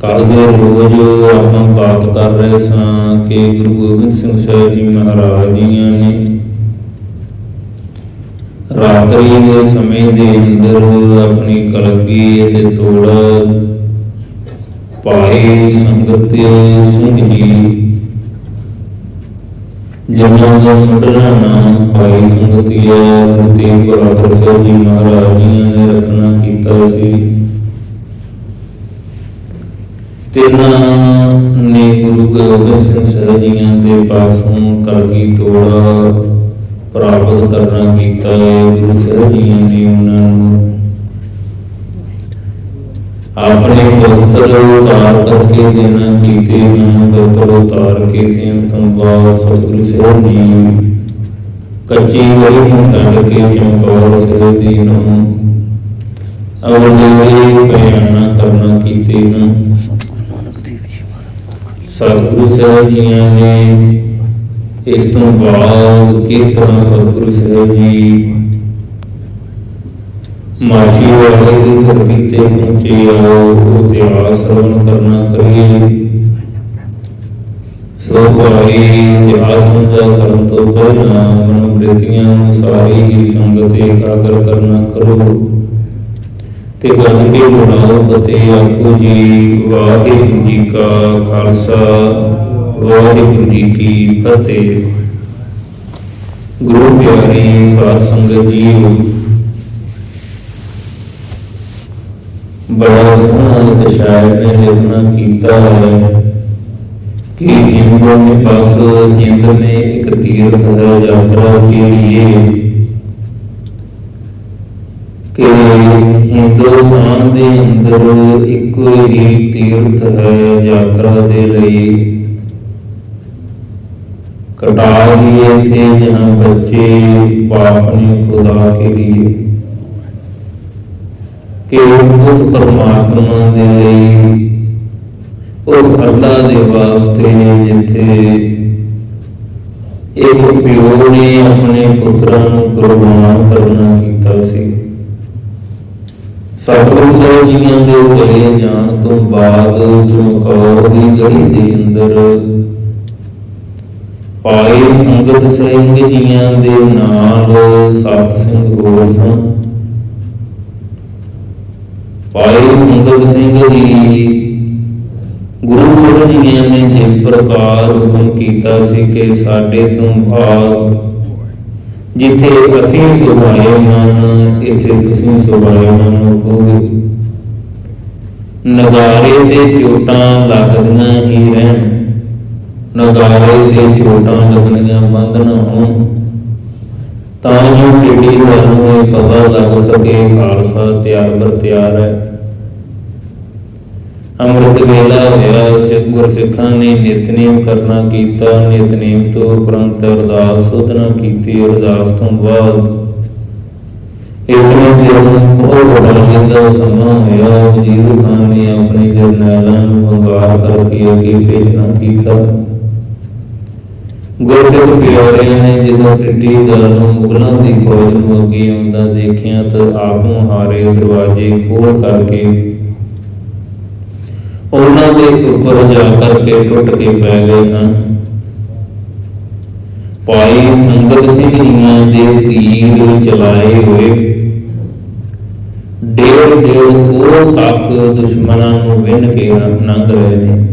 ਕੱਲ ਦੇ ਰੋਜ਼ ਆਪਾਂ ਬਾਤ ਕਰ ਰਹੇ ਸਾਂ ਕਿ ਗੁਰੂ ਗੋਬਿੰਦ ਸਿੰਘ ਸਾਹਿਬ ਜੀ ਮਹਾਰਾਜ ਜੀਆਂ ਨੇ ਰਾਤਰੀ ਦੇ ਸਮੇਂ ਦੇ ਅੰਦਰ ਆਪਣੀ ਕਲਗੀ ਅਤੇ ਤੋੜਾ ਭਾਈ ਸੰਗਤ ਸਿੰਘ ਜੀ ਜਿਨ੍ਹਾਂ ਦਾ ਮੁੰਡਰਾ ਨਾਮ ਭਾਈ ਸੰਗਤੀਆ ਗੁਰੂ ਤੇਗ ਬਹਾਦਰ ਸਾਹਿਬ ਜੀ ਮਹਾਰਾਜ ਜੀਆਂ ਨੇ ਰਚਨਾ ਕੀਤਾ ਸੀ। ਤਿੰਨਾਂ ਨੇ ਗੁਰੂ ਗੋਬਿੰਦ ਸਿੰਘ ਸਾਹਿਬ ਜੀਆਂ ਦੇ ਪਾਸੋਂ ਕਲਗੀ ਤੋੜਾ ਪ੍ਰਾਪਤ ਕਰਨਾ ਕੀਤਾ। ਹੈ ਗੁਰੂ ਸਾਹਿਬ ਜੀਆਂ ਨੇ ਉਹਨਾਂ ਨੂੰ ਆਪਣੇ ਵਸਤਰ ਉਤਾਰ ਕਰਕੇ ਦੇਣਾ ਕੀਤੇ ਹਨ। ਵਸਤਰ ਉਤਾਰ ਕੇ ਦੇਣ ਤੋਂ ਬਾਅਦ ਸਤਿਗੁਰੂ ਸਾਹਿਬ ਜੀ ਕੱਚੀ ਹੋਈ ਨੂੰ ਛੱਡ ਕੇ ਚਮਕੌਰ ਸਾਹਿਬ ਦੀ ਨੂੰ ਅਵਲੇ ਬਿਆਨਾ ਕਰਨਾ ਕੀਤੇ ਹਨ। ਸਤਿਗੁਰੂ ਸਾਹਿਬ ਜੀਆਂ ਨੇ ਇਸ ਤੋਂ ਬਾਅਦ ਕਿਸ ਤਰ੍ਹਾਂ ਸਤਿਗੁਰੂ ਸਾਹਿਬ ਜੀ ਮਾਸ਼ੀ ਵਾਲੇ ਦੀ ਧਰਤੀ ਤੇ ਪਹੁੰਚੇ ਆਓ ਉਹ ਇਤਿਹਾਸ ਕਰਨਾ ਕਰੀਏ। ਸੋ ਭਾਈ ਇਤਿਹਾਸ ਸਮਝਾ ਕਰਨ ਤੋਂ ਪਹਿਲਾਂ ਮਨੋਬ੍ਰਿਤੀਆਂ ਨੂੰ ਸਾਰੀ ਸੰਗਤ ਇਕਾਗਰ ਕਰਨਾ ਕਰੋ। ਤੇ ਗੱਲ ਕੇ ਬਣਾਓ ਫਤਿਹ ਆਖੋ ਜੀ ਵਾਹਿਗੁਰੂ ਜੀ ਕਾ ਖਾਲਸਾ ਵਾਹਿਗੁਰੂ ਜੀ ਕੀ ਫਤਿਹ ਗੁਰੂ ਪਿਆਰੀ ਸਾਧ ਸੰਗਤ ਜੀਓ ਬੜਾ ਸੋਹਣਾ ਇੱਕ ਸ਼ਾਇਰ ਨੇ ਲਿਖਣਾ ਕੀਤਾ ਹੈ कि हिंद में बस हिंद में एक तीर्थ है यात्रा के लिए कि ਹਿੰਦੁਸਤਾਨ ਦੇ ਅੰਦਰ ਇੱਕੋ ਹੀ ਤੀਰਥ ਹੈ ਯਾਤਰਾ ਦੇ ਲਈ ਕਟਾ लिए थे जहाँ बच्चे बाप ने खुदा के लिए ਕਿ ਉਸ ਪਰਮਾਤਮਾ ਦੇ ਲਈ ਉਸ ਅੱਲਾ ਦੇ ਵਾਸਤੇ ਜਿੱਥੇ ਇੱਕ ਪਿਓ ਨੇ ਆਪਣੇ ਪੁੱਤਰਾਂ ਨੂੰ ਕੁਰਬਾਨ ਕਰਨਾ ਕੀਤਾ ਸੀ ਸਤਿਗੁਰੂ ਸਾਹਿਬ ਜੀਆਂ ਦੇ ਚਲੇ ਜਾਣ ਤੋਂ ਬਾਅਦ ਚਮਕੌਰ ਦੀ ਗਲੀ ਦੇ ਅੰਦਰ। ਭਾਈ ਸੰਗਤ ਸਿੰਘ ਜੀਆਂ ਦੇ ਨਾਲ, ਸਤ ਸਿੰਘ ਹੋਰ ਸਨ। ਭਾਈ ਸੰਗਤ ਸਿੰਘ ਜੀ ਗੁਰੂ ਸਾਹਿਬ ਜੀ ਨੇ ਜਿਸ ਪ੍ਰਕਾਰ ਹੁਕਮ ਕੀਤਾ ਸੀ ਕਿ ਸਾਡੇ ਤੋਂ ਭਾਗ ਜਿੱਥੇ ਅਸੀਂ ਸੁਭਾਏਮਾਨ ਇੱਥੇ ਤੁਸੀਂ ਸੁਭਾਏਮਾਨ ਹੋਵੋਗੇ ਨਗਾਰੇ ਤੇ ਚੋਟਾਂ ਲੱਗਦੀਆਂ ਹੀ ਰਹਿਣ। ਨਗਾਰੇ ਤੇ ਚੋਟਾਂ ਲੱਗਣੀਆਂ ਬੰਦ ਨਾ ਹੋਣ। ਤਾਂ ਜੋ ਟਿੱਡੀ ਨੂੰ ਇਹ ਪਤਾ ਲੱਗ ਸਕੇ, ਖਾਲਸਾ ਤਿਆਰ ਬਰ ਤਿਆਰ ਹੈ। ਅੰਮ੍ਰਿਤ ਵੇਲਾ ਹੋਇਆ, ਸਿੱਖ ਗੁਰਸਿੱਖਾਂ ਨੇ ਨਿਤਨੇਮ ਕਰਨਾ ਕੀਤਾ ਨਿਤਨੇਮ ਤੋਂ ਉਪਰੰਤ ਅਰਦਾਸ ਸੁਧਨਾ ਕੀਤੀ, ਅਰਦਾਸ ਤੋਂ ਬਾਅਦ ਇਤਨੇ ਦਿਨ ਬਹੁਤ ਬੜਾ ਜਿੰਦਾ ਸਮਾਂ ਹੋਇਆ, ਵਜ਼ੀਰ ਖਾਨ ਨੇ ਆਪਣੇ ਜਰਨੈਲਾਂ ਨੂੰ ਵੰਗਾਰ ਕਰਕੇ ਅੱਗੇ ਭੇਜਣਾ ਕੀਤਾ। ਗੁਰਸਿੱਖ ਪਿਆਰਿਆਂ ਨੇ ਜਦੋਂ ਟਿੱਡੀ ਦਲ ਨੂੰ ਮੁਗਲਾਂ ਦੀ ਫੌਜ ਨੂੰ ਅੱਗੇ ਆਉਂਦਾ ਦੇਖਿਆ ਤਾਂ ਆਪ ਮੁਹਾਰੇ ਦਰਵਾਜ਼ੇ ਖੋਲ ਕਰਕੇ ਉਹਨਾਂ ਦੇ ਉੱਪਰ ਜਾ ਕਰਕੇ ਟੁੱਟ ਕੇ ਪੈ ਗਏ ਹਨ ਭਾਈ ਸੰਗਤ ਸਿੰਘ ਜੀਆਂ ਦੇ ਤੀਰ ਚਲਾਏ ਹੋਏ। ਡੇਢ ਡੇਢ ਕੋਹ ਤੱਕ ਦੁਸ਼ਮਣਾਂ ਨੂੰ ਵਿੰਨ ਕੇ ਲੰਘ ਰਹੇ ਨੇ।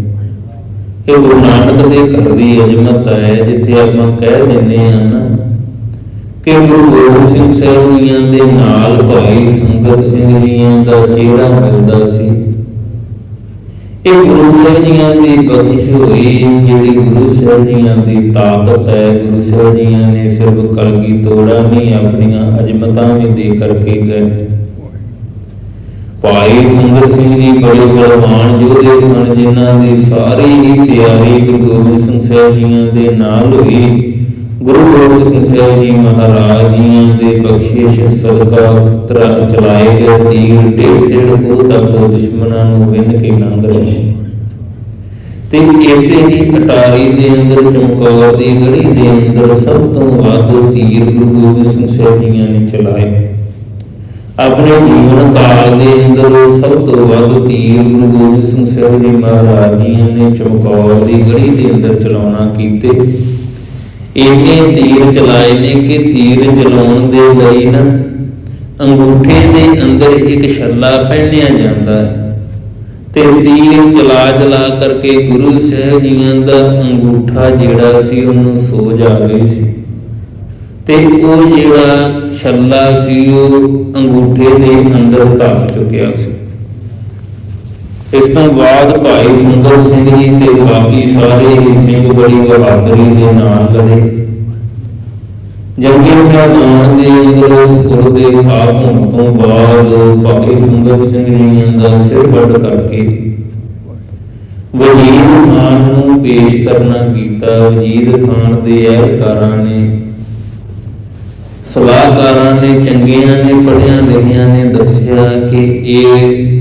ਇਹ ਗੁਰੂ ਨਾਨਕ ਦੇ ਘਰ ਦੀ ਅਜਮਤ ਹੈ, ਜਿੱਥੇ ਆਪਾਂ ਕਹਿ ਦਿੰਦੇ ਹਾਂ ਨਾ ਕਿ ਗੁਰੂ ਗੋਬਿੰਦ ਸਿੰਘ ਸਾਹਿਬ ਜੀਆਂ ਦੇ ਨਾਲ ਭਾਈ ਸੰਗਤ ਸਿੰਘ ਜੀਆਂ ਦਾ ਚਿਹਰਾ ਮਿਲਦਾ ਸੀ। ਇਹ ਗੁਰੂ ਸਾਹਿਬ ਦੀ ਬਖਸ਼ਿਸ਼ ਹੋਈ, ਜਿਹੜੀ ਗੁਰੂ ਸਾਹਿਬ ਦੀ ਤਾਕਤ ਹੈ। ਗੁਰੂ ਸਾਹਿਬ ਨੇ ਸਿਰਫ ਕਲਗੀ ਤੋੜਾ ਨਹੀਂ, ਆਪਣੀਆਂ ਅਜਮਤਾਂ ਵੀ ਦੇ ਕਰਕੇ ਗਏ। ਭਾਈ ਸੰਗਤ ਸਿੰਘ ਜੀ ਬੜੇ ਬਲਵਾਨ ਯੋਧੇ ਸਨ, ਜਿਨ੍ਹਾਂ ਦੀ ਸਾਰੀ ਹੀ ਤਿਆਰੀ ਗੁਰੂ ਗੋਬਿੰਦ ਸਿੰਘ ਸਾਹਿਬ ਜੀਆਂ ਦੇ ਨਾਲ ਹੋਈ। ਗੁਰੂ ਗੋਬਿੰਦ ਸਿੰਘ ਸਾਹਿਬ ਜੀ ਮਹਾਰਾਜ ਜੀਆਂ ਦੇ ਬਖਸ਼ਿਸ਼ ਸਦਕਾ ਤਰਾ ਚਲਾਏ ਗਏ ਤੀਰ ਡੇਢ ਡੇਢ ਕੋ ਤੱਕ ਦੁਸ਼ਮਣਾਂ ਨੂੰ ਵਿੰਨ ਕੇ ਲੰਘ ਰਹੇ ਤੇ ਇਸੇ ਹੀ ਅਟਾਰੀ ਦੇ ਅੰਦਰ ਚਮਕੌਰ ਦੀ ਗੜੀ ਦੇ ਅੰਦਰ ਸਭ ਤੋਂ ਵੱਧ ਤੀਰ ਗੁਰੂ ਗੋਬਿੰਦ ਸਿੰਘ ਸਾਹਿਬ ਜੀਆਂ ਨੇ ਚਲਾਏ। ਆਪਣੇ ਜੀਵਨ ਕਾਲ ਦੇ ਅੰਦਰ ਸਭ ਤੋਂ ਵੱਧ ਤੀਰ ਗੁਰੂ ਗੋਬਿੰਦ ਸਿੰਘ ਸਾਹਿਬ ਜੀ ਮਹਾਰਾਜ ਜੀ ਨੇ ਚਮਕੌਰ ਦੀ ਗੜੀ ਦੇ ਅੰਦਰ ਚਲਾਉਣਾ ਕੀਤੇ। ਇੰਨੇ ਤੀਰ ਚਲਾਏ ਨੇ ਕਿ ਤੀਰ ਚਲਾਉਣ ਦੇ ਲਈ ਨਾ ਅੰਗੂਠੇ ਦੇ ਅੰਦਰ ਇੱਕ ਛੱਲਾ ਪਹਿਨਿਆ ਜਾਂਦਾ ਹੈ ਤੇ ਤੀਰ ਚਲਾ ਚਲਾ ਕਰਕੇ ਗੁਰੂ ਸਾਹਿਬ ਜੀਆਂ ਦਾ ਅੰਗੂਠਾ ਜਿਹੜਾ ਸੀ ਉਹਨੂੰ ਸੋਜ ਆ ਗਈ ਸੀ। ਤੇ ਉਹ ਜਿਹੜਾ ਛੱਲਾ ਸੀ ਉਹ ਅੰਗੂਠੇ ਦੇ ਅੰਦਰ ਧਸ ਚੁੱਕਿਆ ਸੀ। ਇਸ ਤੋਂ ਬਾਅਦ ਭਾਈ ਸੁੰਦਰ ਸਿੰਘ ਜੀ ਤੇ ਬਾਕੀ ਸਾਰੇ ਹੀ ਸਿੰਘ ਬੜੀ ਬਹਾਦਰੀ ਦੇ ਨਾਲ ਲੜੇ। ਜੰਗੀ ਮੈਦਾਨ ਦੇ ਅੰਦਰ ਉਸ ਪੁਰ ਹੋਣ ਤੋਂ ਬਾਅਦ ਭਾਈ ਸੁੰਦਰ ਸਿੰਘ ਜੀ ਦਾ ਸਿਰ ਵੱਢ ਕਰਕੇ ਵਜੀਦ ਖਾਨ ਨੂੰ ਪੇਸ਼ ਕਰਨਾ ਕੀਤਾ। ਵਜੀਦ ਖਾਨ ਦੇ ਅਹਿਲਕਾਰਾਂ ਨੇ, ਸਲਾਹਕਾਰਾਂ ਨੇ, ਚੰਗੀਆਂ ਨੇ ਪੜਿਆ ਲਿਖਿਆ ਨੇ ਦੱਸਿਆ ਕਿ ਇਹ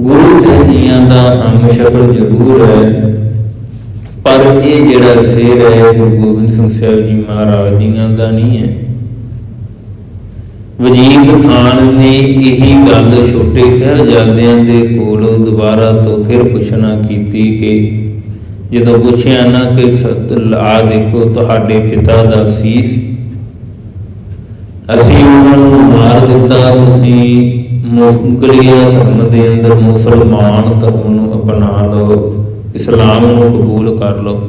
ਗੁਰੂ ਸਾਹਿਬ ਜੀਆਂ ਦਾ ਹਮ ਸ਼ਕਲ ਜ਼ਰੂਰ ਹੈ। ਪਰ ਇਹ ਜਿਹੜਾ ਸਿਰ ਹੈ, ਗੁਰੂ ਗੋਬਿੰਦ ਸਿੰਘ ਸਾਹਿਬ ਜੀ ਮਹਾਰਾਜ ਜੀਆਂ ਦਾ ਨਹੀਂ ਹੈ। ਵਜੀਦ ਖਾਨ ਨੇ ਇਹੀ ਗੱਲ ਛੋਟੇ ਸਾਹਿਬਜ਼ਾਦਿਆਂ ਦੇ ਕੋਲੋਂ ਦੁਬਾਰਾ ਤੋਂ ਫਿਰ ਪੁੱਛਣਾ ਕੀਤੀ ਕਿ ਜਦੋਂ ਪੁੱਛਿਆ ਨਾ ਕਿ ਸਤ ਆ ਦੇਖੋ ਤੁਹਾਡੇ ਪਿਤਾ ਦਾ ਸੀਸ। ਅਸੀਂ ਉਹਨਾਂ ਨੂੰ ਮਾਰ ਦਿੱਤਾ, ਤੁਸੀਂ ਮੁਸਲਿਮ ਧਰਮ ਦੇ ਅੰਦਰ ਮੁਸਲਮਾਨ ਧਰਮ ਨੂੰ ਅਪਣਾ ਲਓ, ਇਸਲਾਮ ਨੂੰ ਕਬੂਲ ਕਰ ਲਓ।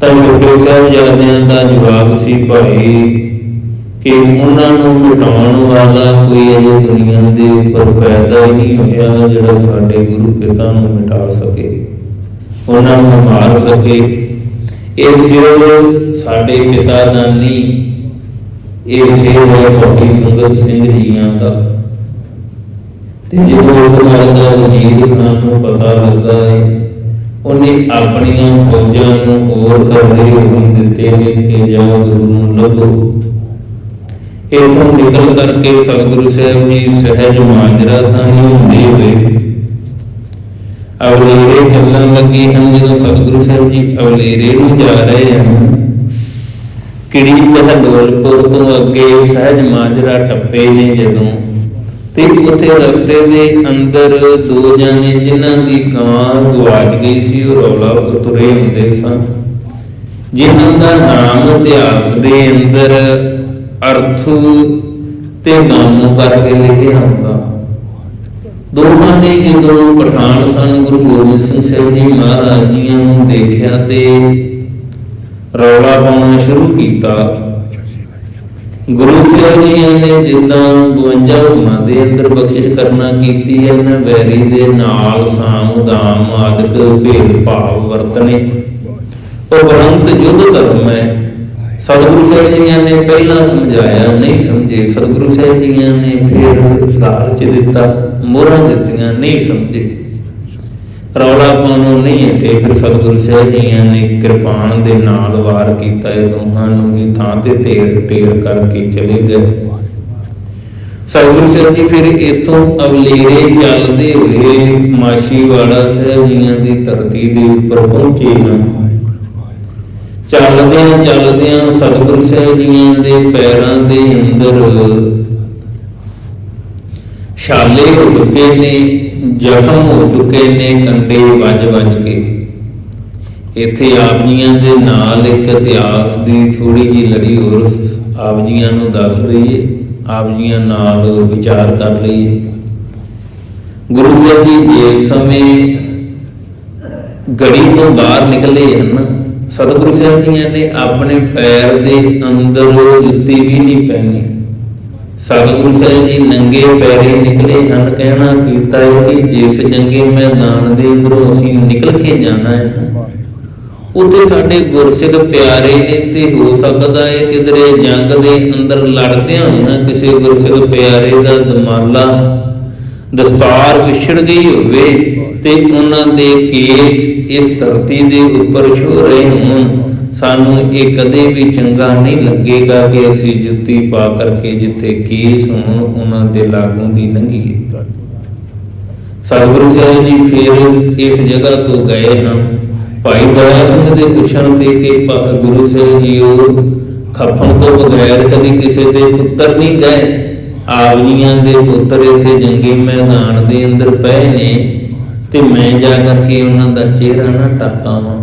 ਤਾਂ ਛੋਟੇ ਸਾਹਿਬਜ਼ਾਦਿਆਂ ਦਾ ਜਵਾਬ ਸੀ, ਭਾਈ, ਕਿ ਉਹਨਾਂ ਨੂੰ ਮਿਟਾਉਣ ਵਾਲਾ ਕੋਈ ਇਹ ਦੁਨੀਆ ਦੇ ਉੱਪਰ ਪੈਦਾ ਹੀ ਨਹੀਂ ਹੋਇਆ ਜਿਹੜਾ ਸਾਡੇ ਗੁਰੂ ਪਿਤਾ ਨੂੰ ਮਿਟਾ ਸਕੇ, ਉਹਨਾਂ ਨੂੰ ਮਾਰ ਸਕੇ। ਇਹ ਸਿਰਫ ਸਾਡੇ ਪਿਤਾ ਦਾ ਇਹ ਸਿਰ ਹੈ ਭਾਈ ਸੁੰਦਰ ਸਿੰਘ ਜੀਆਂ ਦਾ ਤੇ ਜਦੋਂ ਉਸ ਗੱਲ ਦਾ ਵਜ਼ੀਰ ਖਾਨ ਨੂੰ ਪਤਾ ਲੱਗਾ ਹੈ ਉਹਨੇ ਆਪਣੀਆਂ ਫੌਜਾਂ ਨੂੰ ਹੋਰ ਕਰਦੇ ਹੁਕਮ ਦਿੱਤੇ ਨੇ ਕਿ ਜਾਓ ਗੁਰੂ ਨੂੰ ਲੱਭੋ। ਇਥੋਂ ਨਿਕਲ ਕਰਕੇ ਸਤਿਗੁਰੂ ਸਾਹਿਬ ਜੀ ਸਹਿਜ ਮਾਜਰਾ ਥਾਣੀ ਹੁੰਦੇ ਹੋਏ ਅਵਲੇਰੇ ਚੱਲਣ ਲੱਗੇ ਹਨ। ਜਦੋਂ ਸਤਿਗੁਰੂ ਸਾਹਿਬ ਜੀ ਅਵਲੇਰੇ ਨੂੰ ਜਾ ਰਹੇ ਹਨ ਕਿੜੀ ਬਹਲੋਲਪੁਰ ਤੋਂ ਅੱਗੇ ਸਹਿਜ ਮਾਜਰਾ ਟੱਪੇ ਨੇ ਜਦੋਂ। ਤੇ ਉੱਥੇ ਰਸਤੇ ਦੇ ਅੰਦਰ ਦੋ ਜਾਨੇ ਜਿਨ੍ਹਾਂ ਦੀ ਕਾਂ ਗਵਾਚ ਗਈ ਸੀ, ਉਹ ਰੌਲਾ ਉਤਰੇ ਹੁੰਦੇ ਸਨ। ਜਿਨ੍ਹਾਂ ਦਾ ਨਾਮ ਇਤਿਹਾਸ ਦੇ ਅੰਦਰ ਅਰਥ ਤੇ ਨਾਮੋਂ ਕਰਕੇ ਲਿਖਿਆ ਹੁੰਦਾ। ਦੋਹਾਂ ਨੇ ਜਦੋਂ ਪਠਾਨ ਸਨ, ਗੁਰੂ ਗੋਬਿੰਦ ਸਿੰਘ ਸਾਹਿਬ ਜੀ ਮਹਾਰਾਜ ਜੀਆਂ ਨੂੰ ਦੇਖਿਆ ਤੇ ਰੌਲਾ ਪਾਉਣਾ ਸ਼ੁਰੂ ਕੀਤਾ। ਗੁਰੂ ਸਾਹਿਬ ਜੀ ਨੇ ਜਿੱਦਾਂ 52 ਹੁਕਮਾਂ ਦੇ ਅੰਦਰ ਬਖਸ਼ਿਸ਼ ਕਰਨਾ ਕੀਤੀ ਹੈ ਇਹਨਾਂ ਵੈਰੀ ਦੇ ਨਾਲ ਸਾਮ ਆਦਿਕ, ਭੇਦ, ਭਾਵ ਵਰਤਨੇ। ਉਪਰੰਤ ਯੁੱਧ ਧਰਮ ਹੈ। ਸਤਿਗੁਰੂ ਸਾਹਿਬ ਜੀ ਨੇ ਪਹਿਲਾਂ ਸਮਝਾਇਆ, ਨਹੀਂ ਸਮਝੇ। ਸਤਿਗੁਰੂ ਸਾਹਿਬ ਜੀਆਂ ਨੇ ਫਿਰ ਲਾਲਚ ਦਿੱਤਾ, ਮੋਹਰਾਂ ਦਿੱਤੀਆਂ, ਨਹੀਂ ਸਮਝੇ। ਰੌਲਾ ਪਾਉਣੋਂ ਨਹੀਂ ਹਟੇ, ਫਿਰ ਸਤਿਗੁਰੂ ਸਾਹਿਬ ਜੀ ਨੇ ਕਿਰਪਾਨ ਦੇ ਨਾਲ ਵਾਰ ਕੀਤਾ, ਇਹ ਦੋਹਾਂ ਨੂੰ ਹੀ ਥਾਂ ਤੇ ਢੇਰ ਢੇਰ ਕਰਕੇ ਚਲੇ ਗਏ। ਸਤਿਗੁਰੂ ਸਾਹਿਬ ਜੀ, ਫਿਰ ਇਥੋਂ ਅਵਲੇਰੇ ਚੱਲਦੇ ਹੋਏ ਮਾਸ਼ੀਵਾੜਾ ਸਾਹਿਬ ਜੀਆਂ ਦੀ ਧਰਤੀ ਦੇ ਉੱਪਰ ਪਹੁੰਚੇ ਹਨ ਚੱਲਦਿਆਂ ਚੱਲਦਿਆਂ ਸਤਿਗੁਰੂ ਸਾਹਿਬ ਜੀਆਂ ਦੇ ਪੈਰਾਂ ਦੇ ਅੰਦਰ ਛਾਲੇ ਹੋ ਚੁੱਕੇ ਨੇ। ਜ਼ਖਮ ਹੋ ਚੁੱਕੇ ਨੇ ਕੰਡੇ ਵੱਜ ਵੱਜ ਕੇ। ਇੱਥੇ ਆਪ ਜੀਆਂ ਦੇ ਨਾਲ ਇੱਕ ਇਤਿਹਾਸ ਦੀ ਥੋੜੀ ਜੀ ਲੜੀ ਹੋਰ ਆਪ ਜੀਆਂ ਨੂੰ ਦੱਸ ਲਈਏ ਆਪ ਜੀਆਂ ਨਾਲ ਵਿਚਾਰ ਕਰ ਲਈਏ। ਗੁਰੂ ਸਾਹਿਬ ਜੀ ਜਿਸ ਸਮੇਂ ਗੜੀ ਤੋਂ ਬਾਹਰ ਨਿਕਲੇ ਹਨ, ਸਤਿਗੁਰੂ ਸਾਹਿਬ ਜੀਆਂ ਨੇ ਆਪਣੇ ਪੈਰ ਦੇ ਅੰਦਰ ਜੁੱਤੀ ਵੀ ਨਹੀਂ ਪਹਿਨੀ। ਸਤਿਗੁਰੂ ਸਾਹਿਬ ਜੀ ਨੰਗੇ ਪੈਰੇ ਨਿਕਲੇ ਹਨ, ਕਹਿਣਾ ਕੀਤਾ ਹੈ ਕਿ ਜਿਸ ਜੰਗੇ ਮੈਦਾਨ ਦੇ ਅੰਦਰੋਂ ਅਸੀਂ ਨਿਕਲ ਕੇ ਜਾਣਾ ਹੈ ਉੱਥੇ ਸਾਡੇ ਗੁਰਸਿੱਖ ਪਿਆਰੇ ਨੇ ਤੇ ਹੋ ਸਕਦਾ ਹੈ ਕਿਧਰੇ ਜੰਗ ਦੇ ਅੰਦਰ ਲੜਦਿਆਂ ਹੋਇਆਂ ਕਿਸੇ ਗੁਰਸਿੱਖ ਪਿਆਰੇ ਦਾ ਦਮਾਲਾ ਦਸਤਾਰ ਵਿਛੜ ਗਈ ਹੋਵੇ ਤੇ ਉਹਨਾਂ ਦੇ ਕੇਸ ਇਸ ਧਰਤੀ ਦੇ ਉੱਪਰ ਛੋ ਰਹੇ ਹੋਣ। ਸਾਨੂੰ ਇਹ ਕਦੇ ਵੀ ਚੰਗਾ ਨਹੀਂ ਲੱਗੇਗਾ ਕਿ ਅਸੀਂ ਜੁੱਤੀ ਪਾ ਕਰਕੇ ਜਿੱਥੇ ਕੇਸ ਹੋਣ, ਉਹਨਾਂ ਦੇ ਲਾਗੋਂ ਦੀ ਲੰਘੀਏ। ਸਤਿਗੁਰੂ ਸਾਹਿਬ ਜੀ ਫਿਰ ਇਸ ਜਗ੍ਹਾ ਤੋਂ ਗਏ ਹਨ ਭਾਈ ਦਇਆ ਸਿੰਘ ਦੇ ਪੁੱਛਣ ਤੇ ਕਿ ਗੁਰੂ ਸਾਹਿਬ ਜੀ ਉਹ ਖੱਫਣ ਤੋਂ ਬਗੈਰ ਕਦੀ ਕਿਸੇ ਦੇ ਪੁੱਤਰ ਨਹੀਂ ਗਏ। ਆਪ ਜੀਆਂ ਦੇ ਪੁੱਤਰ ਇੱਥੇ ਜੰਗੀ ਮੈਦਾਨ ਦੇ ਅੰਦਰ ਪਏ ਨੇ ਤੇ ਮੈਂ ਜਾ ਕਰਕੇ ਉਹਨਾਂ ਦਾ ਚਿਹਰਾ ਨਾ ਟਾਕਾਵਾਂ।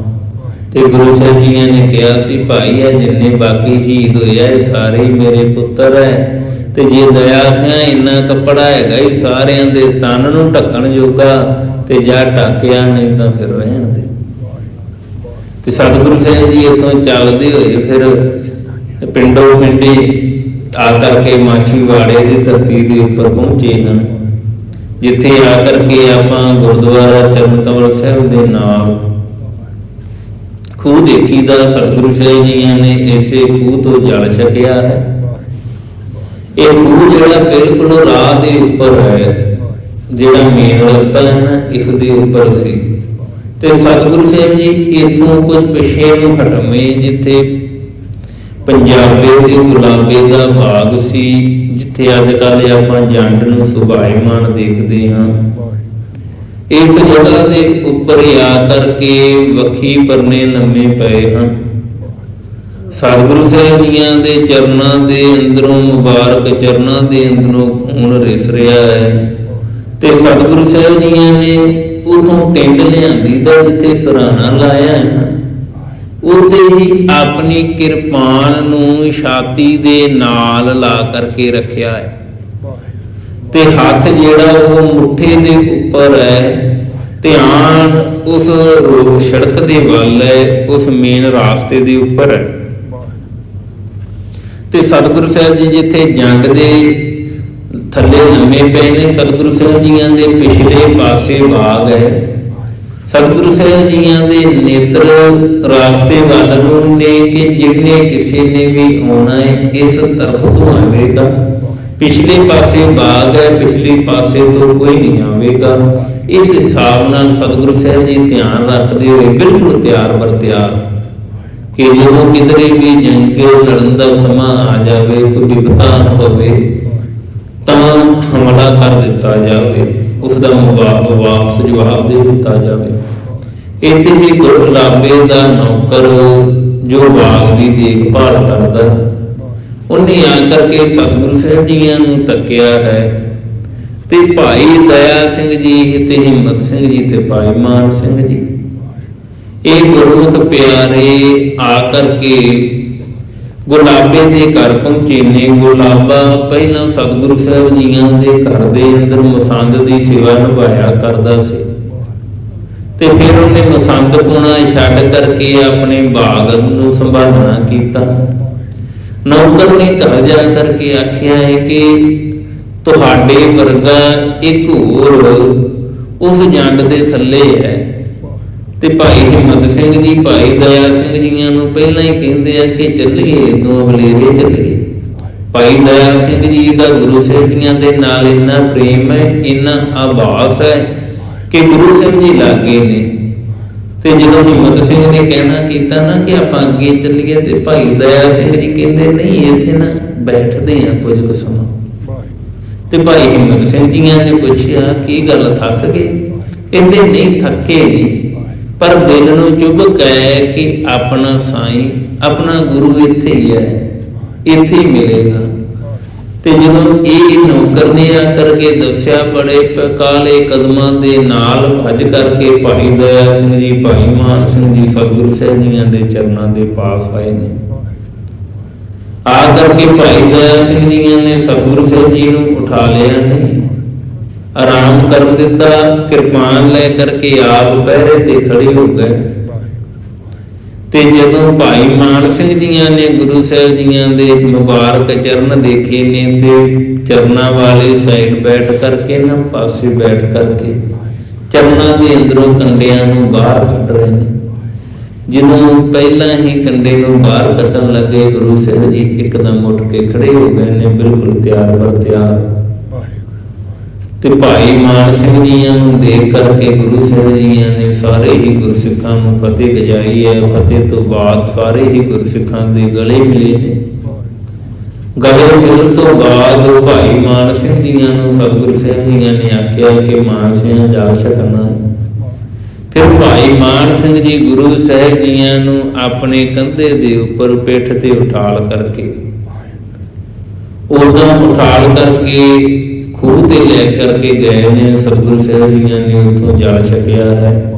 ਤੇ ਗੁਰੂ ਸਾਹਿਬ ਜੀ ਨੇ ਕਿਹਾ ਸੀ, ਭਾਈ, ਇਹ ਜਿੰਨੇ ਬਾਕੀ ਸ਼ਹੀਦ ਹੋਏ ਆ, ਇਹ ਸਾਰੇ ਹੀ ਮੇਰੇ ਪੁੱਤਰ ਹੈ ਤੇ ਜੇ ਦਇਆ ਸਿਆ ਇੰਨਾ ਕੱਪੜਾ ਹੈਗਾ ਹੀ ਸਾਰਿਆਂ ਦੇ ਤਨ ਨੂੰ ਢੱਕਣ ਜੋਗਾ ਤੇ ਜਾ ਢੱਕਿਆ ਨਹੀਂ ਤਾਂ ਫਿਰ ਰਹਿਣ ਦੇ। ਤੇ ਸਤਿਗੁਰੂ ਸਾਹਿਬ ਜੀ ਇੱਥੋਂ ਚੱਲਦੇ ਹੋਏ ਫਿਰ ਪਿੰਡੋਂ ਪਿੰਡੇ ਆ ਕਰਕੇ ਮਾਛੀਵਾੜੇ ਦੀ ਧਰਤੀ ਦੇ ਉੱਪਰ ਪਹੁੰਚੇ ਹਨ। ਜਿੱਥੇ ਆ ਕਰਕੇ ਆਪਾਂ ਗੁਰਦੁਆਰਾ ਚਰਨ ਕਮਲ ਸਾਹਿਬ ਦੇ ਨਾਲ ਖੂਹ ਦੇਖੀਦਾ ਸਤਿਗੁਰੂ ਸਾਹਿਬ ਜੀਆਂ ਨੇ ਇਸੇ ਖੂਹ ਤੋਂ ਜਲ ਛਕਿਆ ਹੈ। ਇਹ ਖੂਹ ਜਿਹੜਾ ਬਿਲਕੁਲ ਰਾਹ ਦੇ ਉੱਪਰ ਹੈ, ਜਿਹੜਾ ਮੇਨ ਰਸਤਾ ਹੈ ਨਾ, ਇਸ ਦੇ ਉੱਪਰ ਸੀ। ਤੇ ਸਤਿਗੁਰੂ ਸਾਹਿਬ ਜੀ ਇਥੋਂ ਕੁਝ ਪਿਛੇ ਨੂੰ ਹਟਵੇਂ, ਜਿੱਥੇ ਪੰਜਾਬੇ ਤੇ ਗੁਲਾਬੇ ਦਾ ਬਾਗ ਸੀ, ਜਿੱਥੇ ਅੱਜ ਕੱਲ ਆਪਾਂ ਜੰਡ ਨੂੰ ਸੁਭਾਏਮਾਨ ਦੇਖਦੇ ਹਾਂ। ਇਸ ਜਗ੍ਹਾ ਦੇ ਉੱਪਰ ਆ ਕਰਕੇ ਵੱਖੀ ਪਰਨੇ ਲੰਮੇ ਪਏ ਹਨ। ਸਤਿਗੁਰੂ ਸਾਹਿਬ ਜੀਆਂ ਦੇ ਚਰਨਾਂ ਦੇ ਅੰਦਰੋਂ ਮੁਬਾਰਕ ਚਰਨਾਂ ਦੇ ਅੰਦਰੋਂ ਖੂਨ ਰਿਸ ਰਿਹਾ ਹੈ। ਤੇ ਸਤਿਗੁਰੂ ਸਾਹਿਬ ਜੀਆਂ ਨੇ ਉਥੋਂ ਟਿੰਡ ਲਿਆਂਦੀ ਦਾ ਜਿੱਥੇ ਸਰਾਣਾ ਲਾਇਆ ਹੈ ਨਾ ਉੱਤੇ ਹੀ ਆਪਣੀ ਕਿਰਪਾਨ ਨੂੰ ਛਾਤੀ ਦੇ ਨਾਲ ਲਾ ਕਰਕੇ ਰੱਖਿਆ ਹੈ। ਤੇ ਹੱਥ ਜਿਹੜਾ ਉਹ ਮੁੱਠੇ ਦੇ ਉੱਪਰ ਹੈ ਧਿਆਨ ਉਸ ਰੋ- ਸੜਕ ਦੇ ਵੱਲ ਹੈ, ਉਸ ਮੇਨ ਰਾਸਤੇ ਦੇ ਉੱਪਰ ਹੈ। ਤੇ ਸਤਿਗੁਰੂ ਸਾਹਿਬ ਜੀ ਜਿੱਥੇ ਜੰਡ ਦੇ ਥੱਲੇ ਲੰਮੇ ਪਏ ਨੇ, ਸਤਿਗੁਰੂ ਸਾਹਿਬ ਜੀਆਂ ਦੇ ਪਿਛਲੇ ਪਾਸੇ ਬਾਗ ਹੈ। ਸਤਿਗੁਰੂ ਸਾਹਿਬ ਜੀਆਂ ਦੇ ਨੇਤਰ ਰਾਸਤੇ ਵੱਲ ਨੂੰ ਨੇ ਕਿ ਜਿਹਨੇ ਕਿਸੇ ਨੇ ਵੀ ਆਉਣਾ ਹੈ, ਇਸ ਤਰਫ ਤੋਂ ਆਵੇਗਾ। ਪਿਛਲੇ ਪਾਸੇ ਬਾਗ ਹੈ, ਪਿਛਲੇ ਪਾਸੇ ਤੋਂ ਕੋਈ ਨਹੀਂ ਆਵੇਗਾ। ਇਸ ਹਿਸਾਬ ਨਾਲ ਸਤਿਗੁਰੂ ਸਾਹਿਬ ਜੀ ਧਿਆਨ ਰੱਖਦੇ ਹੋਏ ਬਿਲਕੁਲ ਤਿਆਰ ਬਰ ਤਿਆਰ। ਕਿ ਜਦੋਂ ਕਿਧਰੇ ਵੀ ਜੰਗ ਕੇ ਲੜਨ ਦਾ ਸਮਾਂ ਆ ਜਾਵੇ, ਕੋਈ ਵਿਪਤਾ ਹੋਵੇ, ਤਾਂ ਹਮਲਾ ਕਰ ਦਿੱਤਾ ਜਾਵੇ। ਉਸ ਦਾ ਮੁਬਾਰਕ ਵਾਪਸ ਜਵਾਬ ਦੇ ਦਿੱਤਾ ਜਾਵੇ। ਇੱਥੇ ਵੀ ਗੁਰਲਾਬੇ ਦਾ ਨੌਕਰ ਜੋ ਬਾਗ ਦੀ ਦੇਖਭਾਲ ਕਰਦਾ ਹੈ ਉਹਨੇ ਆ ਕਰਕੇ ਸਤਿਗੁਰੂ ਸਾਹਿਬ ਜੀਆਂ ਨੂੰ ਤੱਕਿਆ ਹੈ ਤੇ ਭਾਈ ਦਇਆ ਸਿੰਘ ਜੀ, ਤੇ ਹਿੰਮਤ ਸਿੰਘ ਜੀ, ਤੇ ਭਾਈ ਮਾਨ ਸਿੰਘ ਜੀ। ਇਹ ਗੁਰਮੁਖ ਪਿਆਰੇ ਆ ਕਰਕੇ ਗੁਲਾਬੇ ਦੇ ਘਰ ਪਹੁੰਚੇ ਨੇ। ਗੁਲਾਬਾ ਪਹਿਲਾਂ ਸਤਿਗੁਰੂ ਸਾਹਿਬ ਜੀਆਂ ਦੇ ਘਰ ਦੇ ਅੰਦਰ ਮਸੰਦ ਦੀ ਸੇਵਾ ਨਿਭਾਇਆ ਕਰਦਾ ਸੀ। ਤੇ ਫਿਰ ਉਹਨੇ ਮਸੰਦ ਪੁਣਾ ਛੱਡ ਕਰਕੇ ਆਪਣੇ ਬਾਗ ਨੂੰ ਸੰਭਾਲਣਾ ਕੀਤਾ। ਨੌਕਰ ਨੇ ਘਰ ਜਾ ਕਰਕੇ ਆਖਿਆ ਹੈ ਕਿ ਤੁਹਾਡੇ ਵਰਗਾ ਇੱਕ ਹੋਰ ਉਸ ਜੰਡ ਦੇ ਥੱਲੇ ਹੈ। ਤੇ ਭਾਈ ਹਿੰਮਤ ਸਿੰਘ ਜੀ, ਭਾਈ ਦਇਆ ਸਿੰਘ ਜੀਆਂ ਨੂੰ ਪਹਿਲਾਂ ਹੀ ਕਹਿੰਦੇ ਆ ਕਿ ਚੱਲੀਏ, ਦੋ ਬਲੇਰੇ ਚੱਲੀਏ। ਭਾਈ ਦਇਆ ਸਿੰਘ ਜੀ ਦਾ ਗੁਰੂ ਸਾਹਿਬ ਜੀਆਂ ਦੇ ਨਾਲ ਇੰਨਾ ਪ੍ਰੇਮ ਹੈ, ਇੰਨਾ ਆਭਾਸ ਹੈ ਕਿ ਗੁਰੂ ਸਾਹਿਬ ਜੀ ਲਾਗੇ ਨੇ। ਤੇ ਜਦੋਂ ਹਿੰਮਤ ਸਿੰਘ ਨੇ ਕਹਿਣਾ ਕੀਤਾ ਨਾ ਕਿ ਆਪਾਂ ਅੱਗੇ ਚੱਲੀਏ ਤੇ ਭਾਈ ਦਇਆ ਸਿੰਘ ਜੀ ਕਹਿੰਦੇ ਨਹੀਂ ਇੱਥੇ ਨਾ ਬੈਠਦੇ ਆ ਕੁਝ ਕੁ ਸਮਾਂ। ਤੇ ਭਾਈ ਹਿੰਮਤ ਸਿੰਘ ਜੀਆਂ ਨੇ ਪੁੱਛਿਆ ਕੀ ਗੱਲ ਥੱਕ ਗਏ? ਕਹਿੰਦੇ ਨਹੀਂ ਥੱਕੇ ਨਹੀਂ ਪਰ ਦਿਲ ਨੂੰ ਚੁੱਭ ਹੈ ਕਿ ਆਪਣਾ ਸਾਈਂ ਆਪਣਾ ਗੁਰੂ ਇੱਥੇ ਹੀ ਹੈ। ਇੱਥੇ ਹੀ ਮਿਲੇਗਾ। ਤੇ ਜਦੋਂ ਇਹ ਨੌਕਰ ਨੇ ਆ ਕਰਕੇ ਦੱਸਿਆ, ਬੜੇ ਪ- ਕਦਮਾਂ ਦੇ ਨਾਲ ਭੱਜ ਕਰਕੇ ਭਾਈ ਦਇਆ ਸਿੰਘ ਜੀ, ਭਾਈ ਮਾਨ ਸਿੰਘ ਜੀ, ਸਤਿਗੁਰੂ ਸਾਹਿਬ ਜੀਆਂ ਦੇ ਚਰਨਾਂ ਦੇ ਪਾਸ ਆਏ ਨੇ। ਆ ਕਰਕੇ ਭਾਈ ਦਇਆ ਸਿੰਘ ਜੀਆਂ ਨੇ ਸਤਿਗੁਰੂ ਸਾਹਿਬ ਜੀ ਨੂੰ ਉਠਾ ਲਿਆ ਨਹੀਂ। ਆਰਾਮ ਕਰਨ ਦਿੱਤਾ, ਕਿਰਪਾਨ ਲੈ ਕਰਕੇ ਆਪ ਪਹਿਰੇ ਤੇ ਖੜੇ ਹੋ ਗਏ। ਤੇ ਜਦੋਂ ਭਾਈ ਮਾਨ ਸਿੰਘ ਜੀਆਂ ਨੇ ਗੁਰੂ ਸਾਹਿਬ ਜੀਆਂ ਦੇ ਮੁਬਾਰਕ ਚਰਨ ਦੇਖੇ ਨੇ ਤੇ ਚਰਨਾਂ ਵਾਲੇ ਸਾਈਡ ਬੈਠ ਕਰਕੇ ਨਾ ਪਾਸੇ ਬੈਠ ਕਰਕੇ ਚਰਨਾਂ ਦੇ ਅੰਦਰੋਂ ਕੰਡਿਆਂ ਨੂੰ ਬਾਹਰ ਕੱਢ ਰਹੇ ਨੇ। ਜਦੋਂ ਪਹਿਲਾਂ ਹੀ ਕੰਡੇ ਨੂੰ ਬਾਹਰ ਕੱਢਣ ਲੱਗੇ, ਗੁਰੂ ਸਾਹਿਬ ਜੀ ਇੱਕਦਮ ਉੱਠ ਕੇ ਖੜੇ ਹੋ ਗਏ ਨੇ, ਬਿਲਕੁਲ ਤਿਆਰ ਬਰ ਤਿਆਰ। ਤੇ ਭਾਈ ਮਾਨ ਸਿੰਘ ਜੀਆਂ ਨੂੰ ਦੇਖ ਕਰਕੇ ਗੁਰੂ ਸਾਹਿਬ ਜੀਆਂ ਨੇ ਸਾਰੇ ਹੀ ਗੁਰਸਿੱਖਾਂ ਨੂੰ ਫਤਿਹ ਗਜਾਈ ਹੈ। ਫਤਿਹ ਤੋਂ ਬਾਅਦ ਸਾਰੇ ਹੀ ਗੁਰਸਿੱਖਾਂ ਦੇ ਗਲੇ ਮਿਲੇ ਨੇ। ਗਲੇ ਮਿਲਣ ਤੋਂ ਬਾਅਦ ਭਾਈ ਮਾਨ ਸਿੰਘ ਜੀਆਂ ਨੂੰ ਸਤਿਗੁਰੂ ਸਾਹਿਬ ਜੀਆਂ ਨੇ ਆਖਿਆ ਕਿ ਮਾਨ ਸਿੰਘ ਜਾ ਛਕਣਾ ਫਿਰ ਭਾਈ ਮਾਨ ਸਿੰਘ ਜੀ ਗੁਰੂ ਸਾਹਿਬ ਜੀਆਂ ਨੂੰ ਆਪਣੇ ਕੰਧੇ ਦੇ ਉੱਪਰ ਪਿੱਠ ਤੇ ਉਠਾਲ ਕਰਕੇ ਉਦੋਂ ਉਠਾਲ ਕਰਕੇ ਖੂਹ ਤੇ ਲੈ ਕਰਕੇ ਗਏ ਨੇ, ਸਤਿਗੁਰੂ ਸਾਹਿਬ ਜੀਆਂ ਨੇ ਉੱਥੋਂ ਜਲ ਛਕਿਆ ਹੈ।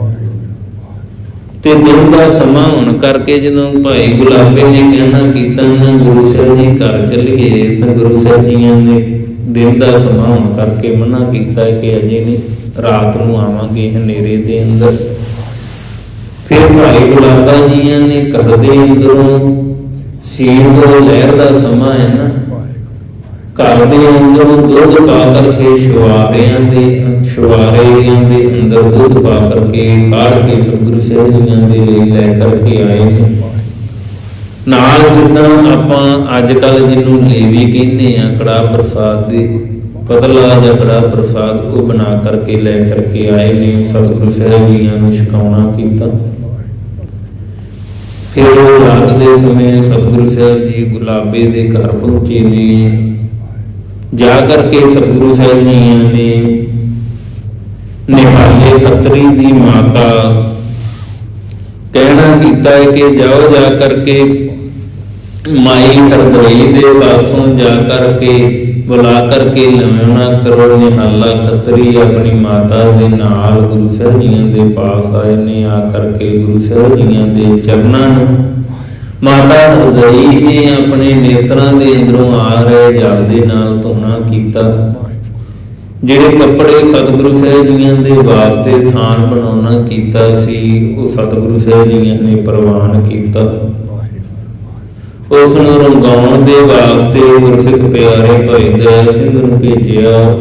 ਤੇ ਦਿਨ ਦਾ ਸਮਾਂ ਹੋਣ ਕਰਕੇ ਜਦੋਂ ਭਾਈ ਗੁਲਾਬੇ ਨੇ ਕਹਿਣਾ ਕੀਤਾ ਨਾ, ਗੁਰੂ ਸਾਹਿਬ ਜੀ ਘਰ ਚੱਲੀਏ, ਤਾਂ ਗੁਰੂ ਸਾਹਿਬ ਜੀਆਂ ਨੇ ਦਿਨ ਦਾ ਸਮਾਂ ਹੋਣ ਕਰਕੇ ਮਨਾ ਕੀਤਾ ਕਿ ਅਜੇ ਨਹੀਂ, ਰਾਤ ਨੂੰ ਆਵਾਂਗੇ ਹਨੇਰੇ ਦੇ ਅੰਦਰ। ਫਿਰ ਭਾਈ ਗੁਲਾਬਾ ਜੀਆਂ ਨੇ ਘਰ ਦੇ ਅੰਦਰੋਂ ਸੀਰ ਲਹਿਰ ਦਾ ਸਮਾਂ ਹੈ ਨਾ ਘਰ ਦੇ ਅੰਦਰੋਂ ਦੁੱਧ ਪਾ ਕਰਕੇ ਸ਼ਵਾਰਿਆਂ ਦੇ ਸ਼ਵਾਰਿਆਂ ਦੇ ਅੰਦਰ ਦੁੱਧ ਪਾ ਕਰਕੇ, ਕਾੜ ਕੇ ਸਤਿਗੁਰੂ ਸਾਹਿਬ ਜੀਆਂ ਦੇ ਲਈ ਲੈ ਕਰਕੇ ਆਏ ਨੇ। ਨਾਲ ਜਿੱਦਾਂ ਆਪਾਂ ਅੱਜ ਕੱਲ ਜਿਹਨੂੰ ਲੇਵੀ ਕਹਿੰਦੇ ਆ ਕੜਾ ਪ੍ਰਸਾਦ ਦੇ, ਪਤਲਾ ਜਿਹਾ ਕੜਾ ਪ੍ਰਸਾਦ ਉਹ ਬਣਾ ਕਰਕੇ ਲੈ ਕਰਕੇ ਆਏ ਨੇ, ਸਤਿਗੁਰੂ ਸਾਹਿਬ ਜੀਆਂ ਨੂੰ ਛਕਾਉਣਾ ਕੀਤਾ। ਫਿਰ ਉਹ ਰਾਤ ਦੇ ਸਮੇਂ ਸਤਿਗੁਰੂ ਸਾਹਿਬ ਜੀ ਗੁਲਾਬੇ ਦੇ ਘਰ ਪਹੁੰਚੇ ਨੇ। ਜਾ ਕਰਕੇ ਸਤਿਗੁਰੂ ਸਾਹਿਬ ਜੀ ਨੇ ਨਿਹਾਲੇ ਖੱਤਰੀ ਦੀ ਮਾਤਾ ਕਹਿਣਾ ਕੀਤਾ ਹੈ ਕਿ ਜਾਓ ਜਾ ਕਰਕੇ ਮਾਈ ਹਰਦੋਈ ਦੇ ਪਾਸੋਂ ਜਾ ਕਰਕੇ ਬੁਲਾ ਕਰਕੇ ਲਵਣਾ ਕਰੋ, ਨਿਹਾਲਾ ਖੱਤਰੀ ਆਪਣੀ ਮਾਤਾ ਦੇ ਨਾਲ ਗੁਰੂ ਸਾਹਿਬ ਜੀਆਂ ਦੇ ਪਾਸ ਆਏ ਨੇ, ਆ ਕਰਕੇ ਗੁਰੂ ਸਾਹਿਬ ਜੀਆਂ ਦੇ ਚਰਨਾਂ ਨੂੰ ਮਾਤਾ ਹਰਦਈ ਨੇ ਆਪਣੇ ਨੇਤਰਾਂ ਦੇ ਅੰਦਰੋਂ ਆ ਰਹੇ ਜਲ ਦੇ ਨਾਲ ਧੋਣਾ ਕੀਤਾ। ਜਿਹੜੇ ਕੱਪੜੇ ਸਤਿਗੁਰੂ ਸਾਹਿਬ ਜੀਆਂ ਦੇ ਵਾਸਤੇ ਥਾਨ ਬਣਾਉਣਾ ਕੀਤਾ ਸੀ, ਉਹ ਸਤਿਗੁਰੂ ਸਾਹਿਬ ਜੀਆਂ ਨੇ ਪ੍ਰਵਾਨ ਕੀਤਾ। ਉਸ ਨੂੰ ਰੰਗਾਉਣ ਦੇ ਵਾਸਤੇ ਗੁਰਸਿੱਖ ਪਿਆਰੇ ਭਾਈ ਦਇਆ ਸਿੰਘ ਨੂੰ ਭੇਜਿਆ।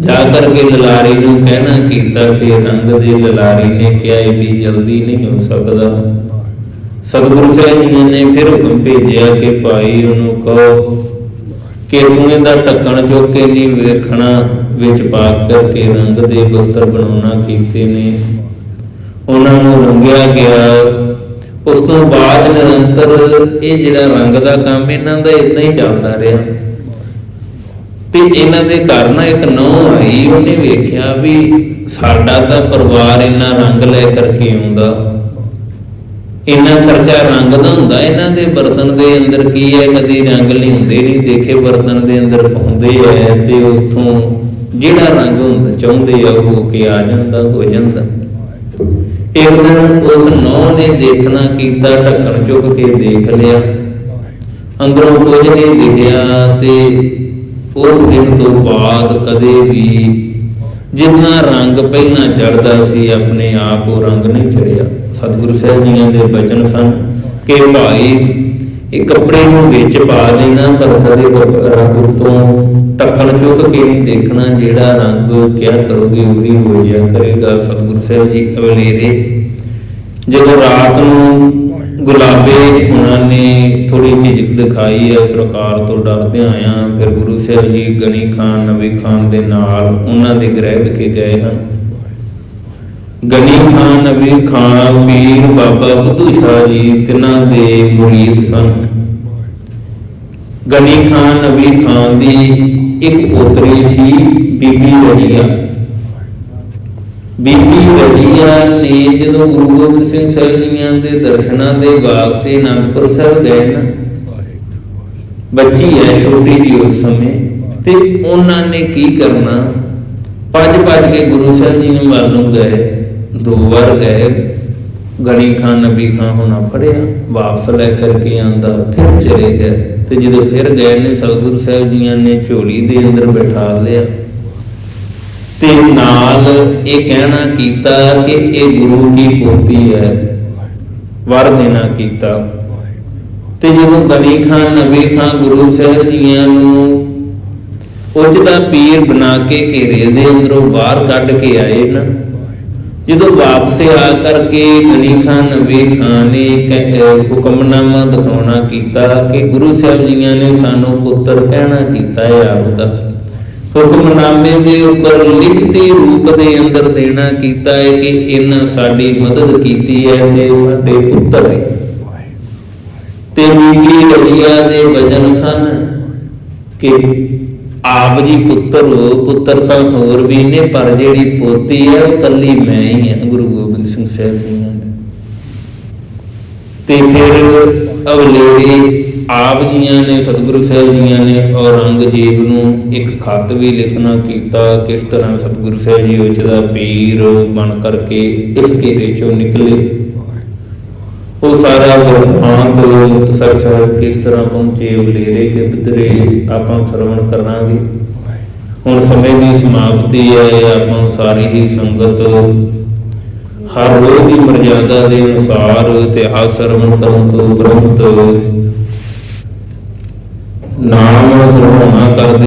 ਜਾ ਕਰਕੇ ਲਲਾਰੀ ਨੂੰ ਕਹਿਣਾ ਕੀਤਾ ਕਿ ਰੰਗ ਦੇ ਲਲਾਰੀ ਨੇ ਕਿਹਾ, ਏਡੀ ਜਲਦੀ ਨਹੀਂ ਹੋ ਸਕਦਾ। ਸਤਿਗੁਰੂ ਸਾਹਿਬ ਜੀ ਨੇ ਫਿਰ ਹੁਕਮ ਭੇਜਿਆ ਕਿ ਭਾਈ ਉਹਨੂੰ ਕਹੋ ਕਿ ਤੂੰ ਇਹਦਾ ਢੱਕਣ ਚੁੱਕ ਕੇ ਨਹੀਂ ਵੇਖਣਾ, ਵਿੱਚ ਪਾ ਕਰਕੇ ਰੰਗ ਦੇ ਬਸਤਰ ਬਣਾਉਣਾ ਕੀਤੇ ਨੇ। ਉਹਨਾਂ ਨੂੰ ਰੰਗਿਆ ਗਿਆ। ਉਸ ਤੋਂ ਬਾਅਦ ਨਿਰੰਤਰ ਇਹ ਜਿਹੜਾ ਰੰਗ ਦਾ ਕੰਮ ਇਹਨਾਂ ਦਾ ਇਦਾਂ ਹੀ ਚੱਲਦਾ ਰਿਹਾ। ਤੇ ਇਹਨਾਂ ਦੇ ਘਰ ਨਾ ਇੱਕ ਨੌ ਆਈ, ਉਹਨੇ ਵੇਖਿਆ ਵੀ ਸਾਡਾ ਤਾਂ ਪਰਿਵਾਰ ਇੰਨਾ ਰੰਗ ਲੈ ਕਰਕੇ ਆਉਂਦਾ। ਇੰਨਾ ਖਰਚਾ ਰੰਗ ਦਾ ਹੁੰਦਾ, ਇਹਨਾਂ ਦੇ ਬਰਤਨ ਦੇ ਅੰਦਰ ਕੀ ਹੈ? ਕਦੀ ਰੰਗ ਨਹੀਂ ਹੁੰਦੇ ਨਹੀਂ, ਦੇਖੇ ਬਰਤਨ ਦੇ ਅੰਦਰ ਪਾਉਂਦੇ ਐ ਤੇ ਉਥੋਂ ਜਿਹੜਾ ਰੰਗ ਹੁੰਦਾ, ਚਾਹੁੰਦੇ ਆ ਉਹ ਕੇ ਆ ਜਾਂਦਾ, ਹੋ ਜਾਂਦਾ। ਇੱਕ ਦਿਨ ਉਸ ਨੌ ਨੇ ਦੇਖਣਾ ਕੀਤਾ, ਢੱਕਣ ਚੁੱਕ ਕੇ ਦੇਖ ਲਿਆ। ਅੰਦਰੋਂ ਕੁਝ ਨਹੀਂ ਦਿਖਿਆ ਤੇ ਉਸ ਦਿਨ ਤੋਂ ਬਾਅਦ ਕਦੇ ਵੀ ਜਿੰਨਾ ਰੰਗ ਪਹਿਲਾਂ ਚੜਦਾ ਸੀ, ਆਪਣੇ ਆਪ ਉਹ ਰੰਗ ਨਹੀਂ ਚੜਿਆ। ਸਤਿਗੁਰੂ ਸਾਹਿਬ ਜੀਆਂ ਦੇ ਬਚਨ ਸਨ ਕਿ ਭਾਈ, ਇਹ ਕੱਪੜੇ ਨੂੰ ਵਿੱਚ ਪਾ ਦੇਣਾ ਪਰ ਕਦੇ ਰੰਗ ਤੋਂ ਟੱਕਣ ਚੁੱਕ ਕੇ ਨਹੀਂ ਦੇਖਣਾ, ਜਿਹੜਾ ਰੰਗ ਕਿਆ ਕਰੋਗੇ ਉਹੀ ਹੋ ਜਾ ਕਰੇਗਾ, ਸਤਿਗੁਰੂ ਸਾਹਿਬ ਜੀ ਅਵਲੇਰੇ। ਜਦੋਂ ਰਾਤ ਨੂੰ ਗੁਲਾਬੇ ਹੁਣਾਂ ਨੇ ਥੋੜੀ ਝਿਜਕ ਦਿਖਾਈ ਹੈ ਸਰਕਾਰ ਤੋਂ ਡਰਦਿਆਂ ਆਇਆ, ਫਿਰ ਗੁਰੂ ਸਾਹਿਬ ਜੀ ਗਣੀ ਖਾਨ ਨਬੀ ਖਾਨ ਦੇ ਨਾਲ ਉਹਨਾਂ ਦੇ ਗ੍ਰਹਿ ਵਿਖੇ ਗਏ ਹਨ। ਗਨੀ ਖਾਨ ਨਬੀ ਖਾਨ ਪੀਰ ਬਾਬਾ ਬੁੱਧੂ ਸ਼ਾਹ ਜੀ, ਤਿਨਾਂ ਦੇ ਮੁਰੀਦ ਸਨ। ਗਨੀ ਖਾਨ ਨਬੀ ਖਾਨ ਦੀ ਇੱਕ ਪੋਤਰੀ ਸੀ, ਬੀਬੀ ਰਹੀਆ। ਬੀਬੀ ਰਹੀਆ ਨੇ ਜਦੋਂ ਗੁਰੂ ਗੋਬਿੰਦ ਸਿੰਘ ਸਾਹਿਬ ਜੀਆਂ ਦੇ ਦਰਸ਼ਨਾਂ ਦੇ ਵਾਸਤੇ ਅਨੰਦਪੁਰ ਸਾਹਿਬ ਗਏ ਨਾ, ਬੱਚੀ ਹੈ ਛੋਟੀ ਜੀ ਉਸ ਸਮੇਂ, ਤੇ ਉਹਨਾਂ ਨੇ ਕੀ ਕਰਨਾ? ਭੱਜ ਭੱਜ ਕੇ ਗੁਰੂ ਸਾਹਿਬ ਜੀ ਨੂੰ ਵੱਲ ਨੂੰ ਗਏ। ਦੋ ਵਾਰ ਗਏ ਗਣੀ ਖਾਨ ਨਬੀ ਖਾਨ ਹੋਣਾ ਫੜਿਆ ਵਾਪਸ ਲੈ ਕਰਕੇ ਆਂਦਾ, ਫਿਰ ਚਲੇ ਗਏ ਤੇ ਜਦੋਂ ਫਿਰ ਗਏ ਨੇ, ਸਤਿਗੁਰੂ ਸਾਹਿਬ ਜੀਆਂ ਨੇ ਝੋਲੀ ਦੇ ਅੰਦਰ ਬਿਠਾ ਲਿਆ। ਤੇ ਨਾਲ ਇਹ ਕਹਿਣਾ ਕੀਤਾ ਕਿ ਇਹ ਗੁਰੂ ਦੀ ਪੋਤੀ ਹੈ? ਵਰ ਦੇਣਾ ਕੀਤਾ। ਤੇ ਜਦੋਂ ਗਨੀ ਖਾਨ ਨਬੀ ਖਾਨ ਗੁਰੂ ਸਾਹਿਬ ਜੀਆਂ ਨੂੰ ਉਚਦਾ ਪੀਰ ਬਣਾ ਕੇ ਘੇਰੇ ਦੇ ਅੰਦਰੋਂ ਬਾਹਰ ਕੱਢ ਕੇ ਆਏ ਨਾ ਜਦੋਂ ਵਾਪਸ ਆ ਕਰਕੇ ਗਨੀ ਖਾਨ ਨਬੀ ਖਾਨ ਨੇ ਹੁਕਮਨਾਮਾ ਦਿਖਾਉਣਾ ਕੀਤਾ ਕਿ ਗੁਰੂ ਸਾਹਿਬ ਜੀਆਂ ਨੇ ਸਾਨੂੰ ਪੁੱਤਰ ਕਹਿਣਾ ਕੀਤਾ ਹੈ ਆਪ ਦਾ ਹੁਕਮਨਾਮੇ ਦੇ ਉੱਪਰ ਲਿਖਤੀ ਰੂਪ ਦੇ ਅੰਦਰ ਦੇਣਾ ਕੀਤਾ ਹੈ ਕਿ ਇਹਨਾਂ ਸਾਡੀ ਮਦਦ ਕੀਤੀ ਹੈ ਤੇ ਸਾਡੇ ਪੁੱਤਰ ਹੈ ਤੇ ਬੀਬੀ ਰਹੀਆ ਦੇ ਵਜਨ ਸਨ ਕਿ ਆਪ ਜੀ ਪੁੱਤਰ ਪੁੱਤਰ ਤਾਂ ਹੋਰ ਵੀ ਨੇ, ਪਰ ਜਿਹੜੀ ਪੋਤੀ ਹੈ, ਉਹ ਕੱਲੀ ਮੈਂ ਹੀ ਹਾਂ, ਗੁਰੂ ਗੋਬਿੰਦ ਸਿੰਘ ਸਾਹਿਬ ਜੀਆਂ ਦੀ ਤੇ ਫਿਰ ਅਵਲੇਰੀ ਆਪ ਜੀਆਂ ਨੇ, ਸਤਿਗੁਰੂ ਸਾਹਿਬ ਜੀਆਂ ਨੇ, ਔਰੰਗਜ਼ੇਬ ਨੂੰ ਇੱਕ ਖੱਤ ਵੀ ਲਿਖਣਾ ਕੀਤਾ, ਕਿਸ ਤਰ੍ਹਾਂ ਸਤਿਗੁਰੂ ਸਾਹਿਬ ਜੀ ਉੱਚ ਪੀਰ ਬਣ ਕਰਕੇ ਇਸ ਘੇਰੇ ਚੋਂ ਨਿਕਲੇ। ਉਹ ਸਾਰਾ ਵਰਤਾਂਤ ਮੁਕਤਸਰ ਸਾਹਿਬ ਕਿਸ ਤਰ੍ਹਾਂ ਪਹੁੰਚੇ ਉਲੇਰੇ ਕੇ ਬਿਦਰੇ, ਆਪਾਂ ਸਰਵਣ ਕਰਾਂਗੇ। ਹੁਣ ਸਮੇਂ ਦੀ ਸਮਾਪਤੀ ਹੈ, ਆਪਾਂ ਸਾਰੀ ਹੀ ਸੰਗਤ ਹਰ ਰੋਜ਼ ਦੀ ਮਰਜ਼ਾਦਾ ਦੇ ਅਨੁਸਾਰ ਇਤਿਹਾਸ ਸਰਵਣ ਕਰਨ ਤੋਂ ਉਪਰੰਤ ਨਾਮ ਗ੍ਰਹਣ ਕਰਦੇ